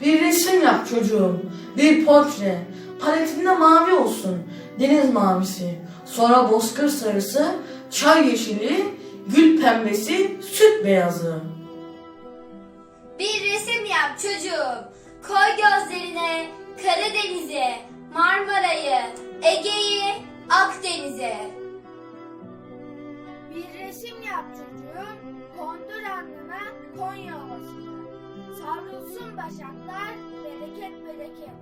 Bir resim yap çocuğum. Bir portre. Paletinde mavi olsun. Deniz mavisi. Sonra bozkır sarısı, çay yeşili, gül pembesi, süt beyazı. Bir resim yap çocuğum. Koy gözlerine Karadeniz'e, Marmara'yı, Ege'yi, Akdeniz'e. Bir resim yap çocuğum, kondur alnına başaklar, bereket bereket.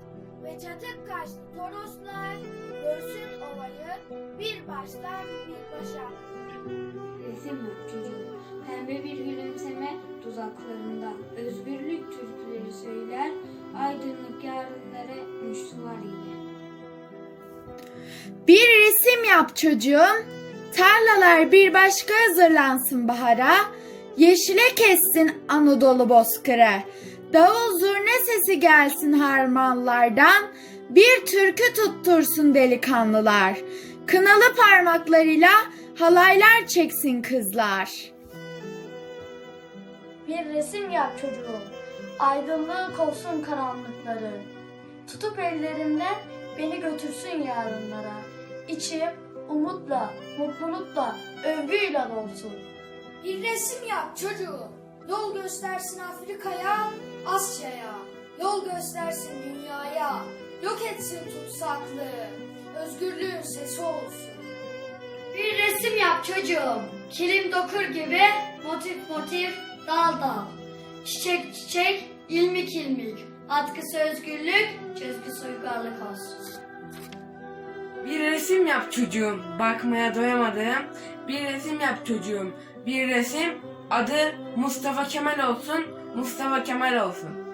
Ve çatık kaşlı toroslar, görsün ovayı, bir baştan bir başa. Resim yap çocuğum. Pembe bir gülümseme tuzaklarından. Özgürlük türküleri söyler. Aydınlık yarınlara müştular ile. Bir resim yap çocuğum. Tarlalar bir başka hazırlansın bahara. Yeşile kessin Anadolu bozkırı. Davul zurna sesi gelsin harmanlardan. Bir türkü tuttursun delikanlılar. Kınalı parmaklarıyla halaylar çeksin kızlar. Bir resim yap çocuğum, aydınlık olsun karanlıkları. Tutup ellerimden beni götürsün yarınlara. İçim umutla, mutlulukla, övgüyle dolsun. Bir resim yap çocuğum, yol göstersin Afrika'ya, Asya'ya. Yol göstersin dünyaya, yok etsin tutsaklığı, özgürlüğün sesi olsun. Bir resim yap çocuğum. Kilim dokur gibi motif motif dal dal. Çiçek çiçek ilmik ilmik. Atkısı özgürlük, çözgüsü uygarlık olsun. Resim yap çocuğum, bakmaya doyamadığım. Bir resim yap çocuğum, bir resim adı Mustafa Kemal olsun, Mustafa Kemal olsun.